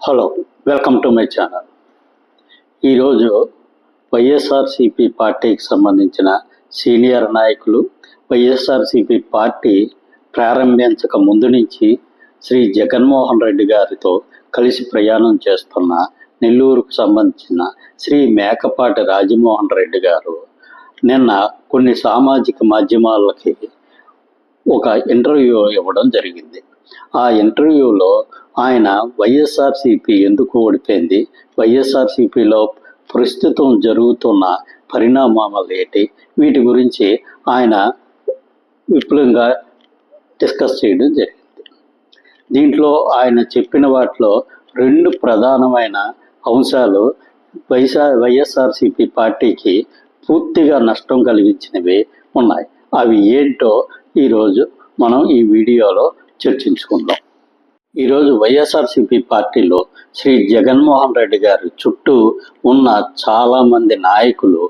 Hello welcome to my channel ఈరోజు వైఎస్ఆర్సిపి పార్టీకి సంబంధించిన సీనియర్ నాయకులు వైఎస్ఆర్సిపి పార్టీ ప్రారంభించక ముందు నుంచి శ్రీ జగన్మోహన్ రెడ్డి గారితో కలిసి ప్రయాణం చేస్తున్న నెల్లూరుకు సంబంధించిన శ్రీ మేకపాటి రాజమోహన్ రెడ్డి గారు నిన్న కొన్ని సామాజిక మాధ్యమాలకి ఒక ఇంటర్వ్యూ ఇవ్వడం జరిగింది. ఆ ఇంటర్వ్యూలో ఆయన వైఎస్ఆర్సిపి ఎందుకు ఓడిపోయింది? వైఎస్ఆర్సిపిలో ప్రస్తుతం జరుగుతున్న పరిణామాలు ఏంటి? వీటి గురించి ఆయన విపులంగా డిస్కస్ చేయడం జరిగింది. దీంట్లో ఆయన చెప్పిన వాటిలో రెండు ప్రధానమైన అంశాలు వైసా వైఎస్ఆర్సిపి పార్టీకి పూర్తిగా నష్టం కలిగించినవి ఉన్నాయి. అవి ఏంటో ఈరోజు మనం ఈ వీడియోలో చర్చించుకుందాం. ఈరోజు వైఎస్ఆర్సిపి పార్టీలో శ్రీ జగన్మోహన్ రెడ్డి గారి చుట్టూ ఉన్న చాలామంది నాయకులు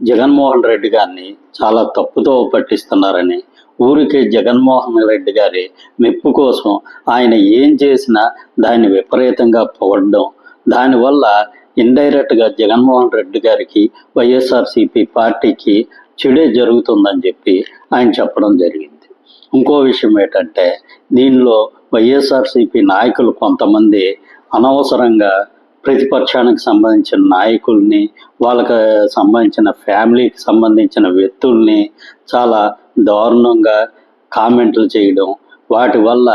జగన్మోహన్ రెడ్డి గారిని చాలా తప్పుతో పట్టిస్తున్నారని ఊరికే జగన్మోహన్ రెడ్డి గారి మెప్పు కోసం ఆయన ఏం చేసినా దాన్ని విపరీతంగా పొగడ్డం దానివల్ల ఇండైరెక్ట్గా జగన్మోహన్ రెడ్డి గారికి వైఎస్ఆర్సిపి పార్టీకి చెడే జరుగుతుందని చెప్పి ఆయన చెప్పడం జరిగింది. ఇంకో విషయం ఏంటంటే దీనిలో వైఎస్ఆర్సిపి నాయకులు కొంతమంది అనవసరంగా ప్రతిపక్షానికి సంబంధించిన నాయకుల్ని వాళ్ళకి సంబంధించిన ఫ్యామిలీకి సంబంధించిన వ్యక్తుల్ని చాలా దారుణంగా కామెంట్లు చేయడం వాటి వల్ల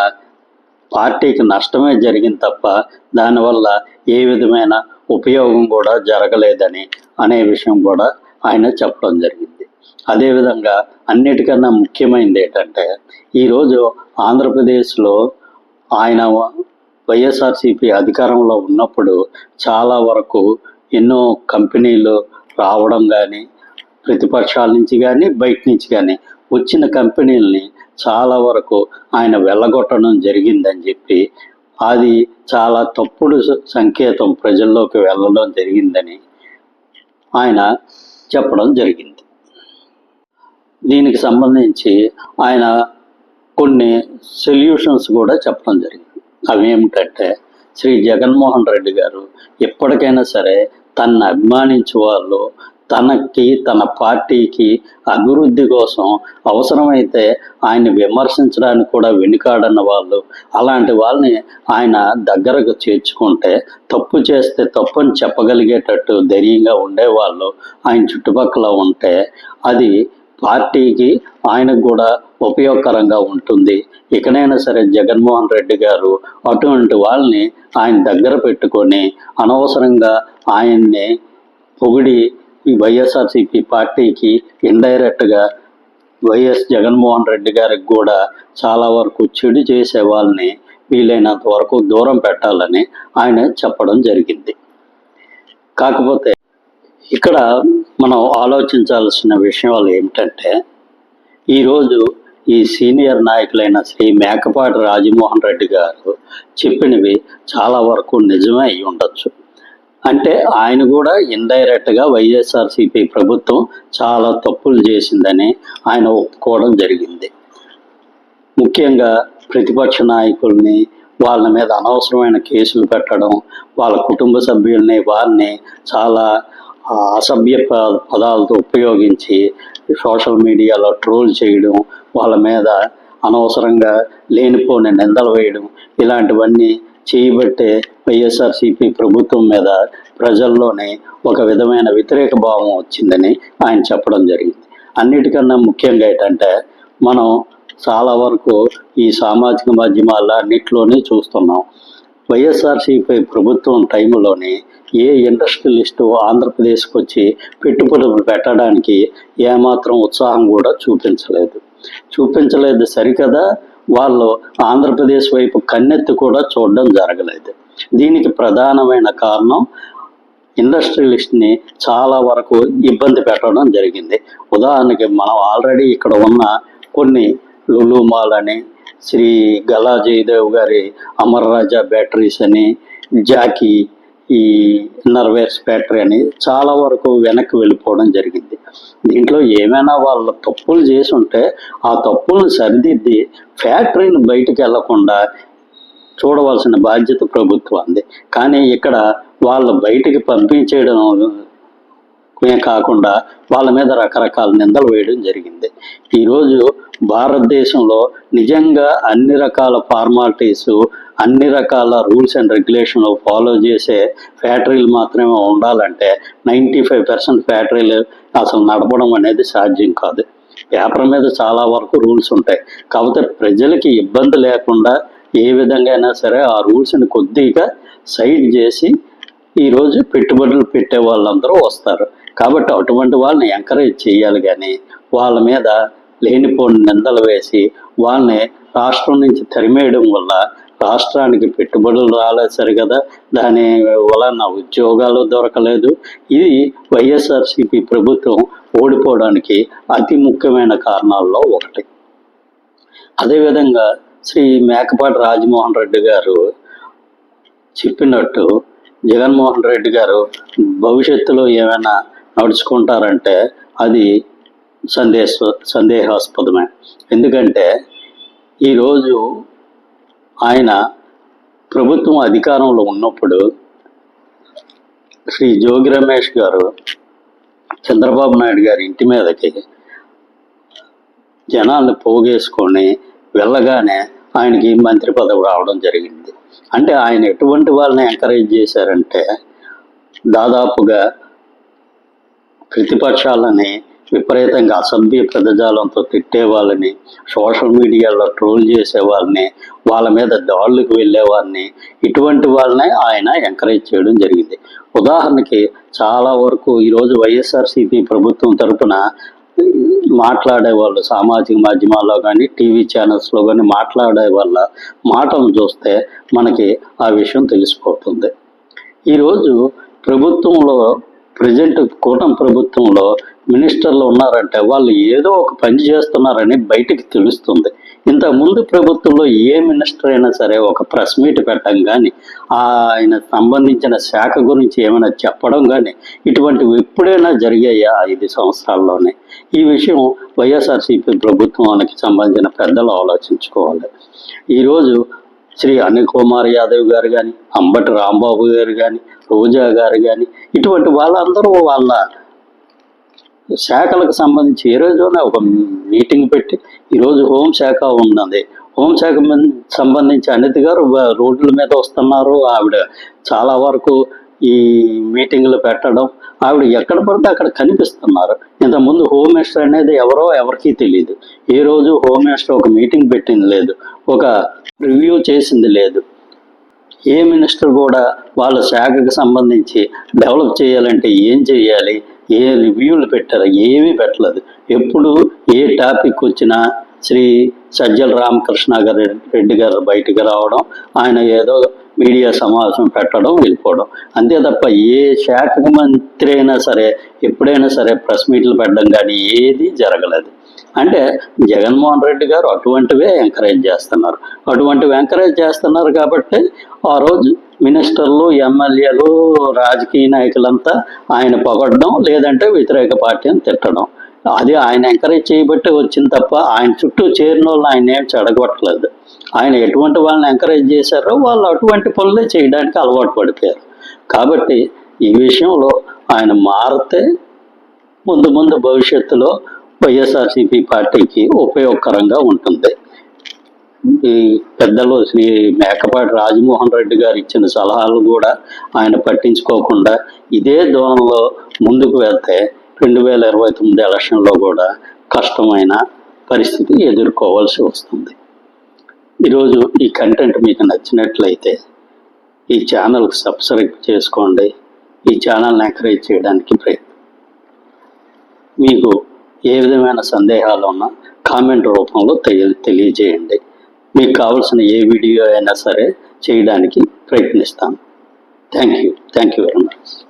పార్టీకి నష్టమే జరిగింది తప్ప దానివల్ల ఏ విధమైన ఉపయోగం కూడా జరగలేదని అనే విషయం కూడా ఆయన చెప్పడం జరిగింది. అదేవిధంగా అన్నిటికన్నా ముఖ్యమైనది ఏంటంటే ఈరోజు ఆంధ్రప్రదేశ్లో ఆయన వైఎస్ఆర్సిపి అధికారంలో ఉన్నప్పుడు చాలా వరకు ఎన్నో కంపెనీలు రావడం కానీ ప్రతిపక్షాల నుంచి కానీ బయట నుంచి కానీ వచ్చిన కంపెనీలని చాలా వరకు ఆయన వెళ్ళగొట్టడం జరిగిందని చెప్పి అది చాలా తప్పుడు స- సంకేతం ప్రజల్లోకి వెళ్ళడం జరిగిందని ఆయన చెప్పడం జరిగింది. దీనికి సంబంధించి ఆయన కొన్ని సొల్యూషన్స్ కూడా చెప్పడం జరిగింది. అవి ఏమిటంటే శ్రీ జగన్మోహన్ రెడ్డి గారు ఎప్పటికైనా సరే తన్ను అభిమానించే వాళ్ళు తనకి తన పార్టీకి అభివృద్ధి కోసం అవసరమైతే ఆయన విమర్శించడానికి కూడా వెనుకాడన్న వాళ్ళు అలాంటి వాళ్ళని ఆయన దగ్గరకు చేర్చుకుంటే తప్పు చేస్తే తప్పు అని చెప్పగలిగేటట్టు ధైర్యంగా ఉండేవాళ్ళు ఆయన చుట్టుపక్కల ఉంటే అది పార్టీకి ఆయనకు కూడా ఉపయోగకరంగా ఉంటుంది. ఇకనైనా సరే జగన్మోహన్ రెడ్డి గారు అటువంటి వాళ్ళని ఆయన దగ్గర పెట్టుకొని అనవసరంగా ఆయన్ని పొగిడి ఈ వైఎస్ఆర్సీపీ పార్టీకి ఇండైరెక్ట్గా వైఎస్ జగన్మోహన్ రెడ్డి గారికి కూడా చాలా వరకు చెడు చేసే వాళ్ళని వీలైనంత వరకు దూరం పెట్టాలని ఆయన చెప్పడం జరిగింది. కాకపోతే ఇక్కడ మనం ఆలోచించాల్సిన విషయాలు ఏమిటంటే ఈరోజు ఈ సీనియర్ నాయకులైన శ్రీ మేకపాటి రాజమోహన్ రెడ్డి గారు చెప్పినవి చాలా వరకు నిజమే అయి ఉండొచ్చు. అంటే ఆయన కూడా ఇండైరెక్ట్గా వైఎస్ఆర్సీపీ ప్రభుత్వం చాలా తప్పులు చేసిందని ఆయన ఒప్పుకోవడం జరిగింది. ముఖ్యంగా ప్రతిపక్ష నాయకుల్ని వాళ్ళ మీద అనవసరమైన కేసులు పెట్టడం వాళ్ళ కుటుంబ సభ్యుల్ని వారిని చాలా అసభ్య పదాలతో ఉపయోగించి సోషల్ మీడియాలో ట్రోల్ చేయడం వాళ్ళ మీద అనవసరంగా లేనిపోని నిందలు వేయడం ఇలాంటివన్నీ చేయబట్టే వైఎస్ఆర్సీపీ ప్రభుత్వం మీద ప్రజల్లోనే ఒక విధమైన వ్యతిరేక భావం వచ్చిందని ఆయన చెప్పడం జరిగింది. అన్నిటికన్నా ముఖ్యంగా ఏంటంటే మనం చాలా వరకు ఈ సామాజిక మాధ్యమాల అన్నిట్లోనే చూస్తున్నాం. వైఎస్ఆర్సీపై ప్రభుత్వం టైంలోనే ఏ ఇండస్ట్రియలిస్టు ఆంధ్రప్రదేశ్కి వచ్చి పెట్టుబడులు పెట్టడానికి ఏమాత్రం ఉత్సాహం కూడా చూపించలేదు. చూపించలేదు సరికదా వాళ్ళు ఆంధ్రప్రదేశ్ వైపు కన్నెత్తి కూడా చూడడం జరగలేదు. దీనికి ప్రధానమైన కారణం ఇండస్ట్రియలిస్ట్ని చాలా వరకు ఇబ్బంది పెట్టడం జరిగింది. ఉదాహరణకి మనం ఆల్రెడీ ఇక్కడ ఉన్న కొన్ని లులు మాల్ అని శ్రీ గలా జయదేవ్ గారి అమర్ రాజా బ్యాటరీస్ అని జాకీ ఈ ఇన్నర్వేర్స్ ఫ్యాక్టరీ అని చాలా వరకు వెనక్కి వెళ్ళిపోవడం జరిగింది. దీంట్లో ఏమైనా వాళ్ళ తప్పులు చేసి ఉంటే ఆ తప్పులను సరిదిద్ది ఫ్యాక్టరీని బయటికి వెళ్ళకుండా చూడవలసిన బాధ్యత ప్రభుత్వాన్ని కానీ ఇక్కడ వాళ్ళు బయటికి పంపించేయడం కాకుండా వాళ్ళ మీద రకరకాల నిందలు వేయడం జరిగింది. ఈరోజు భారతదేశంలో నిజంగా అన్ని రకాల ఫార్మాలిటీస్ అన్ని రకాల రూల్స్ అండ్ రెగ్యులేషన్లు ఫాలో చేసే ఫ్యాక్టరీలు మాత్రమే ఉండాలంటే నైంటీ ఫైవ్ పర్సెంట్ ఫ్యాక్టరీలు అసలు నడపడం అనేది సాధ్యం కాదు. పేపర్ మీద చాలా వరకు రూల్స్ ఉంటాయి. కాకపోతే ప్రజలకి ఇబ్బంది లేకుండా ఏ విధంగా అయినా సరే ఆ రూల్స్ని కొద్దిగా సైడ్ చేసి ఈరోజు పెట్టుబడులు పెట్టే వాళ్ళందరూ వస్తారు. కాబట్టి అటువంటి వాళ్ళని ఎంకరేజ్ చేయాలి కానీ వాళ్ళ మీద లేనిపోని నిందలు వేసి వాళ్ళని రాష్ట్రం నుంచి తరిమేయడం వల్ల రాష్ట్రానికి పెట్టుబడులు రాలేదు సరిగదా దాని వలన ఉద్యోగాలు దొరకలేదు. ఇది వైఎస్ఆర్సీపీ ప్రభుత్వం ఓడిపోవడానికి అతి ముఖ్యమైన కారణాల్లో ఒకటి. అదేవిధంగా శ్రీ మేకపాటి రాజమోహన్ రెడ్డి గారు చెప్పినట్టు జగన్మోహన్ రెడ్డి గారు భవిష్యత్తులో ఏమైనా నడుచుకుంటారంటే అది సందేశ సందేహాస్పదమే. ఎందుకంటే ఈరోజు ఆయన ప్రభుత్వం అధికారంలో ఉన్నప్పుడు శ్రీ జోగి రమేష్ గారు చంద్రబాబు నాయుడు గారి ఇంటి మీదకి జనాల్ని పోగేసుకొని వెళ్ళగానే ఆయనకి మంత్రి పదవి రావడం జరిగింది. అంటే ఆయన ఎటువంటి వాళ్ళని ఎంకరేజ్ చేశారంటే దాదాపుగా ప్రతిపక్షాలని విపరీతంగా అసభ్య పదజాలంతో తిట్టే వాళ్ళని సోషల్ మీడియాలో ట్రోల్ చేసే వాళ్ళని వాళ్ళ మీద దాడులకు వెళ్ళే వాళ్ళని ఇటువంటి వాళ్ళని ఆయన ఎంకరేజ్ చేయడం జరిగింది. ఉదాహరణకి చాలా వరకు ఈరోజు వైఎస్ఆర్సీపీ ప్రభుత్వం తరఫున మాట్లాడే వాళ్ళు సామాజిక మాధ్యమాల్లో కానీ టీవీ ఛానల్స్లో కానీ మాట్లాడే వాళ్ళ మాటలు చూస్తే మనకి ఆ విషయం తెలిసిపోతుంది. ఈరోజు ప్రభుత్వంలో ప్రజెంట్ కూటమి ప్రభుత్వంలో మినిస్టర్లు ఉన్నారంటే వాళ్ళు ఏదో ఒక పని చేస్తున్నారని బయటికి తెలుస్తుంది. ఇంతకు ముందు ప్రభుత్వంలో ఏ మినిస్టర్ అయినా సరే ఒక ప్రెస్ మీట్ పెట్టడం కానీ ఆయన సంబంధించిన శాఖ గురించి ఏమైనా చెప్పడం కానీ ఇటువంటివి ఎప్పుడైనా జరిగాయా ఐదు సంవత్సరాల్లోనే? ఈ విషయం వైఎస్ఆర్సీపీ ప్రభుత్వానికి సంబంధించిన పెద్దలు ఆలోచించుకోవాలి. ఈరోజు శ్రీ అనిల్ కుమార్ యాదవ్ గారు కానీ అంబటి రాంబాబు గారు కానీ రోజా గారు కానీ ఇటువంటి వాళ్ళందరూ వాళ్ళ శాఖలకు సంబంధించి ఏ రోజున ఒక మీటింగ్ పెట్టి ఈరోజు హోంశాఖ ఉన్నది. హోంశాఖ సంబంధించి అనిత్ గారు రోడ్ల మీద వస్తున్నారు. ఆవిడ చాలా వరకు ఈ మీటింగ్లు పెట్టడం ఆవిడ ఎక్కడ పడితే అక్కడ కనిపిస్తున్నారు. ఇంతకుముందు హోమ్ మినిస్టర్ అనేది ఎవరో ఎవరికీ తెలియదు ఏ రోజు హోమ్ మినిస్టర్ ఒక మీటింగ్ పెట్టింది లేదు. ఒక రివ్యూ చేసింది లేదు. ఏ మినిస్టర్ కూడా వాళ్ళ శాఖకు సంబంధించి డెవలప్ చేయాలంటే ఏం చేయాలి? ఏ రివ్యూలు పెట్టారు? ఏమీ పెట్టలేదు. ఎప్పుడు ఏ టాపిక్ వచ్చినా శ్రీ సజ్జల రామకృష్ణ గారి రెడ్డి గారు బయటకు రావడం ఆయన ఏదో మీడియా సమావేశం పెట్టడం వెళ్ళిపోవడం. అంతే తప్ప ఏ శాఖకు మంత్రి అయినా సరే ఎప్పుడైనా సరే ప్రెస్ మీట్లు పెట్టడం కానీ ఏది జరగలేదు. అంటే జగన్మోహన్ రెడ్డి గారు అటువంటివే ఎంకరేజ్ చేస్తున్నారు. అటువంటివి ఎంకరేజ్ చేస్తున్నారు కాబట్టి ఆ రోజు మినిస్టర్లు ఎమ్మెల్యేలు రాజకీయ నాయకులంతా ఆయన పొగడడం లేదంటే వ్యతిరేక పార్టీని తిట్టడం. అది ఆయన ఎంకరేజ్ చేయబట్టి వచ్చింది తప్ప ఆయన చుట్టూ చేరిన వాళ్ళు ఆయన ఏం చెడగొట్టలేదు ఆయన ఎటువంటి వాళ్ళని ఎంకరేజ్ చేశారో వాళ్ళు అటువంటి పనులే చేయడానికి అలవాటు పడిపోయారు. కాబట్టి ఈ విషయంలో ఆయన మారితే ముందు ముందు భవిష్యత్తులో వైఎస్ఆర్సీపీ పార్టీకి ఉపయోగకరంగా ఉంటుంది. ఈ పెద్దలు శ్రీ మేకపాటి రాజమోహన్ రెడ్డి గారు ఇచ్చిన సలహాలు కూడా ఆయన పట్టించుకోకుండా ఇదే ధోరణిలో ముందుకు వెళ్తే రెండు వేల ఇరవై తొమ్మిది ఎలక్షన్లో కూడా కష్టమైన పరిస్థితి ఎదుర్కోవాల్సి వస్తుంది. ఈరోజు ఈ కంటెంట్ మీకు నచ్చినట్లయితే ఈ ఛానల్కి సబ్స్క్రైబ్ చేసుకోండి. ఈ ఛానల్ని ఎంకరేజ్ చేయడానికి ప్రయత్నం. మీకు ఏ విధమైన సందేహాలు ఉన్నా కామెంట్ రూపంలో తెలియ తెలియజేయండి. మీకు కావాల్సిన ఏ వీడియో అయినా సరే చేయడానికి ప్రయత్నిస్తాను thank you thank you very much